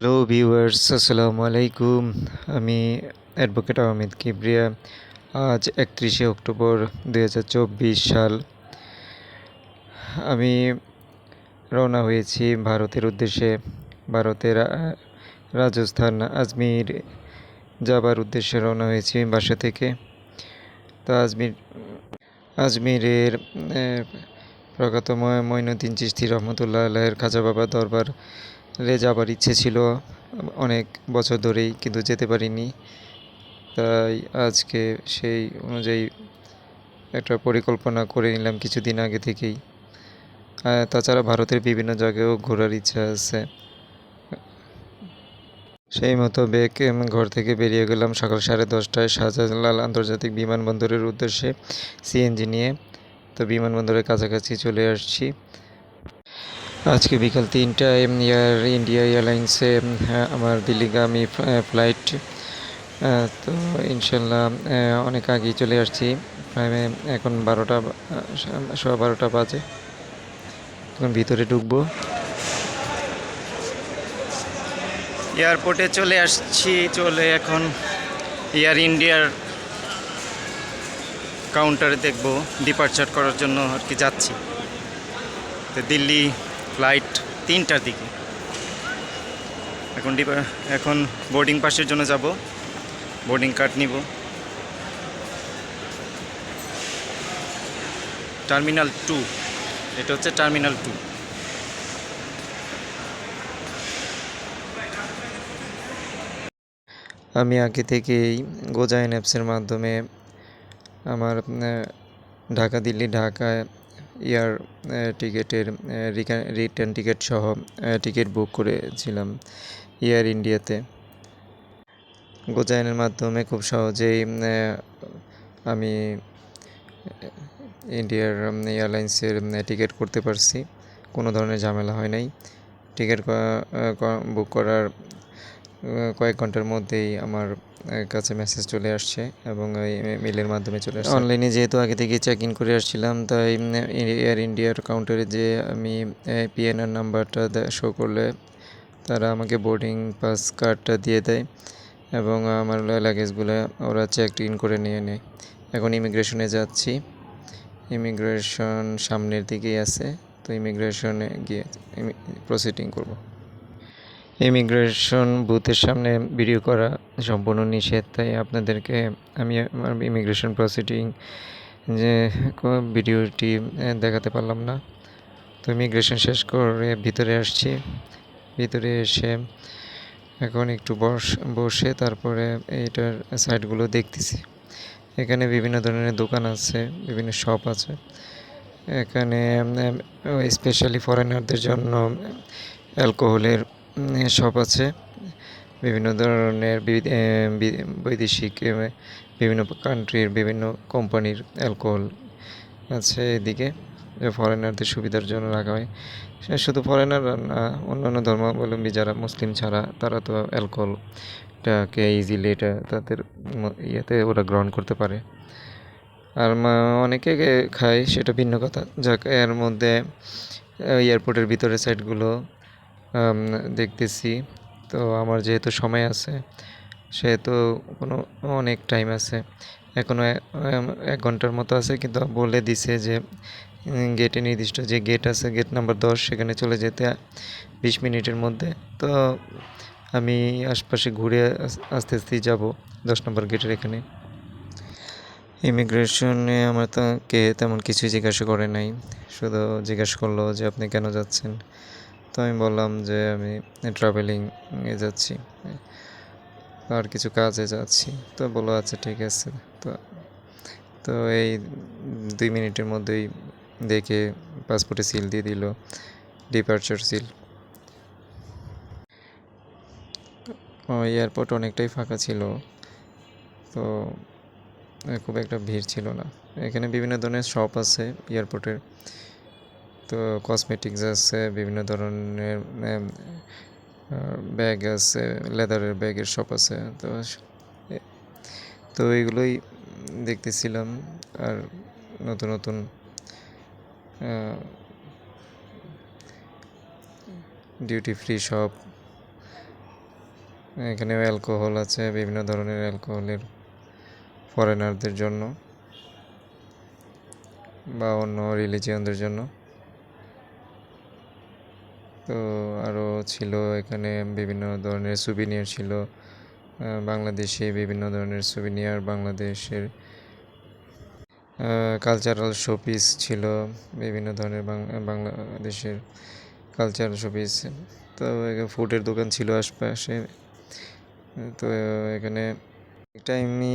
Hello viewers আসসালামু আলাইকুম আমি অ্যাডভোকেট আহমেদ কিবরিয়া আজ একত্রিশে অক্টোবর দু হাজার চব্বিশ সাল। আমি রওনা হয়েছি ভারতের উদ্দেশ্যে। ভারতের রাজস্থান আজমির যাবার উদ্দেশ্যে রওনা হয়েছি বাসা থেকে। তো আজমির আজমিরের আহ, প্রগত ময়- মঈনুদ্দিন চিশতি রহমতুল্লাহ আল্লাহের খাজা বাবা দরবার রে যাবার ইচ্ছে ছিল অনেক বছর ধরেই, কিন্তু যেতে পারিনি। তাই আজকে সেই অনুযায়ী একটা পরিকল্পনা করে নিলাম কিছুদিন আগে থেকেই। তাছাড়া ভারতের বিভিন্ন জায়গায়ও ঘোরার ইচ্ছা আছে। সেই মতো বেগ ঘর থেকে বেরিয়ে গেলাম সকাল সাড়ে দশটায় শাহজালাল আন্তর্জাতিক বিমানবন্দরের উদ্দেশ্যে সিএনজি নিয়ে। তো বিমানবন্দরের কাছাকাছি চলে আসছি। আজকে বিকাল তিনটায় এয়ার ইন্ডিয়া এয়ারলাইন্সে আমার দিল্লিগামী ফ্লা- ফ্লাইট তো ইনশাল্লাহ অনেক আগেই চলে আসছি। প্রায় এখন বারোটা সোয়া বারোটা বাজে। এখন ভিতরে ঢুকবো। এয়ারপোর্টে চলে আসছি, চলে এখন এয়ার ইন্ডিয়ার কাউন্টারে দেখব। ডিপার্চার করার জন্য আর কি যাচ্ছি। তো দিল্লি ফ্লাইট তিনটার দিকে। এখন এখন বোর্ডিং পাসের জন্য যাব। বোর্ডিং কার্ড নিব। Terminal two. এটা হচ্ছে টার্মিনাল টু। আমি আগে থেকেই গোজাইন অ্যাপসের মাধ্যমে আমার ঢাকা, দিল্লি ঢাকা এয়ার টিকিটের রিটার্ন টিকিট সহ টিকিট বুক করেছিলাম এয়ার ইন্ডিয়াতে গোজাইনের মাধ্যমে খুব সহজেই আমি ইন্ডিয়ার এয়ারলাইন্সের টিকিট করতে পারছি। কোনো ধরনের ঝামেলা হয় নাই। টিকিট বুক করার কয়েক ঘণ্টার মধ্যেই আমার কাছে মেসেজ চলে আসছে এবং মেলের মাধ্যমে চলে আসছে। অনলাইনে যেহেতু আগে থেকে চেক ইন করে আসছিলাম, তাই এয়ার ইন্ডিয়ার কাউন্টারে যে আমি পিএনআর নাম্বারটা শো করলে তারা আমাকে বোর্ডিং পাস কার্ডটা দিয়ে দেয় এবং আমার লাগেজগুলো ওরা চেক ইন করে নিয়ে নেয়। এখন ইমিগ্রেশনে যাচ্ছি। ইমিগ্রেশন সামনের দিকেই আছে, তো ইমিগ্রেশনে গিয়ে প্রসিডিং করব। ইমিগ্রেশন বুথের সামনে ভিডিও করা সম্পূর্ণ নিষেধ, তাই আপনাদেরকে আমি আমার ইমিগ্রেশন প্রসিডিং যে ভিডিওটি দেখাতে পারলাম না। তো ইমিগ্রেশন শেষ করে ভিতরে আসছি। ভিতরে এসে এখন একটু বস, বসে তারপরে এইটার সাইডগুলো দেখতেছি। এখানে বিভিন্ন ধরনের দোকান আছে, বিভিন্ন শপ আছে। এখানে স্পেশালি ফরেনারদের জন্য অ্যালকোহলের শপ আছে। বিভিন্ন ধরনের বৈদেশিক বিভিন্ন কান্ট্রির বিভিন্ন কোম্পানির অ্যালকোহল আছে এদিকে। ফরেনারদের সুবিধার জন্য রাখা হয়। শুধু ফরেনার না, অন্যান্য ধর্মাবলম্বী যারা মুসলিম ছাড়া, তারা তো অ্যালকোহলটাকে ইজিলি এটা তাদের ইয়েতে ওরা গ্রহণ করতে পারে। আর অনেকে খায়, সেটা ভিন্ন কথা। যাক, এর মধ্যে এয়ারপোর্টের ভিতরে সাইডগুলো দেখতেছি। তো আমার যেহেতু সময় আছে, সেহেতু কোনো, অনেক টাইম আছে। এখনও এক ঘণ্টার মতো আছে, কিন্তু বলে দিছে যে গেটে নির্দিষ্ট যে গেট আছে গেট নাম্বার দশ, সেখানে চলে যেতে বিশ মিনিটের মধ্যে। তো আমি আশপাশে ঘুরে আস- আস্তে আস্তেই যাব দশ নম্বর গেটের এখানে। ইমিগ্রেশনে আমার তাকে তেমন কিছুই জিজ্ঞাসা করে নাই। শুধু জিজ্ঞাসা করল যে আপনি কেন যাচ্ছেন? তো আমি বললাম যে আমি ট্রাভেলিং এ যাচ্ছি। আর কিছু কাজে যাচ্ছি। তো বলল আচ্ছা ঠিক আছে। তো তো এই দুই মিনিটের মধ্যেই দেখে পাসপোর্টে সিল দিয়ে দিল ডিপার্চার সিল এয়ারপোর্ট অনেকটাই ফাঁকা ছিল। তো খুব একটা ভিড় ছিল না। এখানে বিভিন্ন ধরনের শপ আছে এয়ারপোর্টের তো কসমেটিক্স আছে, বিভিন্ন ধরনের ব্যাগ আছে লেদারের ব্যাগের শপ আছে, তো তো এগুলোই দেখতেছিলাম। আর নতুন নতুন ডিউটি ফ্রি শপ এখানেও অ্যালকোহল আছে, বিভিন্ন ধরনের অ্যালকোহলের ফরেনারদের জন্য বা অন্য রিলিজিয়নদের জন্য। তো আরও ছিল এখানে বিভিন্ন ধরনের সুবিনিয়ার ছিল। বাংলাদেশে বিভিন্ন ধরনের সুবিনিয়ার বাংলাদেশের কালচারাল শোপিস ছিল, বিভিন্ন ধরনের বাংলাদেশের কালচারাল শোপিস তো ফুডের দোকান ছিল আশপাশে। তো এখানে একটা এমনি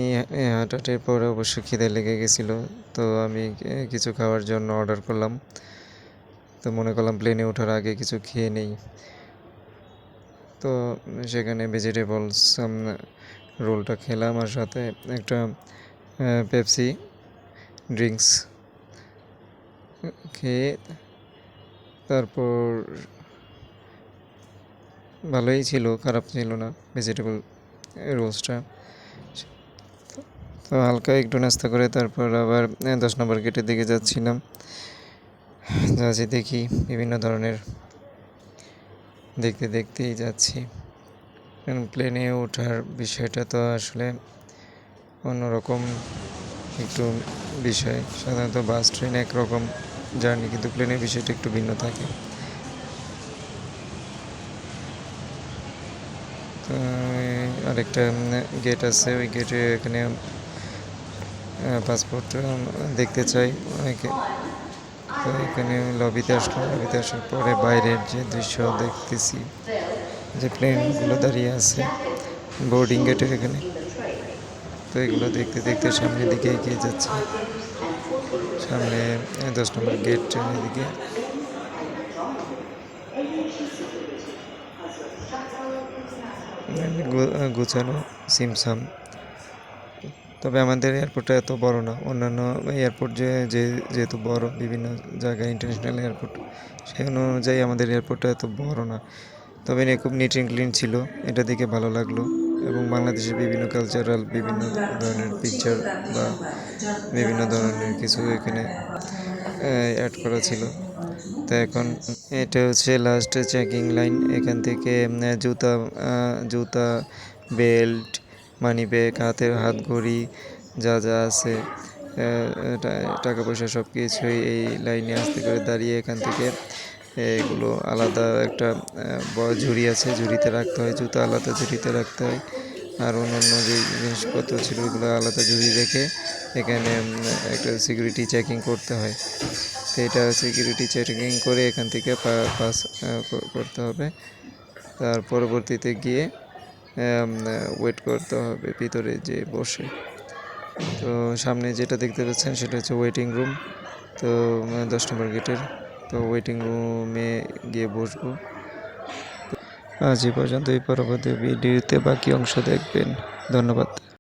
হাঁটাহাঁটির পরে অবশ্য খিদে লেগে গেছিল। তো আমি কিছু খাওয়ার জন্য অর্ডার করলাম। তো মনে করলাম প্লেনে ওঠার আগে কিছু খেয়ে নেই। তো সেখানে ভেজিটেবলস রোলটা খেলাম আর সাথে একটা পেপসি ড্রিঙ্কস খেয়ে তারপর ভালোই ছিল, খারাপ ছিল না ভেজিটেবল রোলসটা। তো হালকা একটু নাস্তা করে তারপর আবার দশ নম্বর গেটের দিকে যাচ্ছিলাম। যাচ্ছি দেখি, বিভিন্ন ধরনের দেখতে দেখতেই যাচ্ছি। প্লেনে ওঠার বিষয়টা তো আসলে অন্যরকম একটু বিষয়। সাধারণত বাস ট্রেন একরকম জার্নি কিন্তু প্লেনের বিষয়টা একটু ভিন্ন থাকে। তো আরেকটা গেট আছে, ওই গেটে এখানে পাসপোর্ট দেখতে চাই। অনেকে তো এখানে লবিতে আসলাম। লবিতে আসার পরে বাইরের যে দৃশ্য দেখতেছি, যে প্লেনগুলো দাঁড়িয়ে আছে বোর্ডিং গেটের এখানে, তো এগুলো দেখতে দেখতে সামনের দিকে এগিয়ে যাচ্ছে। সামনে দশ নম্বর গেট ট্রেনের দিকে গুছানো সিমসাম তবে আমাদের এয়ারপোর্টটা এত বড় না। অন্যান্য এয়ারপোর্ট যে যেহেতু বড়, বিভিন্ন জায়গায় ইন্টারন্যাশনাল এয়ারপোর্ট সেই অনুযায়ী আমাদের এয়ারপোর্টটা এত বড় না। তবে এটা খুব নিট অ্যান্ড ক্লিন ছিল, এটা দেখে ভালো লাগল। এবং বাংলাদেশের বিভিন্ন কালচারাল বিভিন্ন ধরনের পিকচার বা বিভিন্ন ধরনের কিছু এখানে অ্যাড করা ছিল। তো এখন এটা হচ্ছে লাস্ট চেকিং লাইন এখান থেকে জুতা জুতা বেল্ট মানি ব্যাগ হাতের হাত ঘড়ি যা যা আছে টাকা পয়সা সব কিছুই এই লাইনে আসতে করে দাঁড়িয়ে এখান থেকে। এগুলো আলাদা একটা বড় ঝুড়ি আছে, ঝুড়িতে রাখতে হয়, জুতো আলাদা ঝুড়িতে রাখতে হয়। আর অন্যান্য যে জিনিসপত্র ছিল, ওগুলো আলাদা ঝুড়ি রেখে এখানে একটা সিকিউরিটি চেকিং করতে হয়। তো এটা সিকিউরিটি চেকিং করে এখান থেকে পাস করতে হবে। তার পরবর্তীতে গিয়ে ওয়েট করতে হবে ভিতরে যে বসে। তো সামনে যেটা দেখতে পাচ্ছেন সেটা হচ্ছে ওয়েটিং রুম তো দশ নম্বর গেটের। তো ওয়েটিং রুমে গিয়ে বসবো। আজ এই পর্যন্ত এই পরবর্তী ভিডিওতে বাকি অংশ দেখবেন। ধন্যবাদ।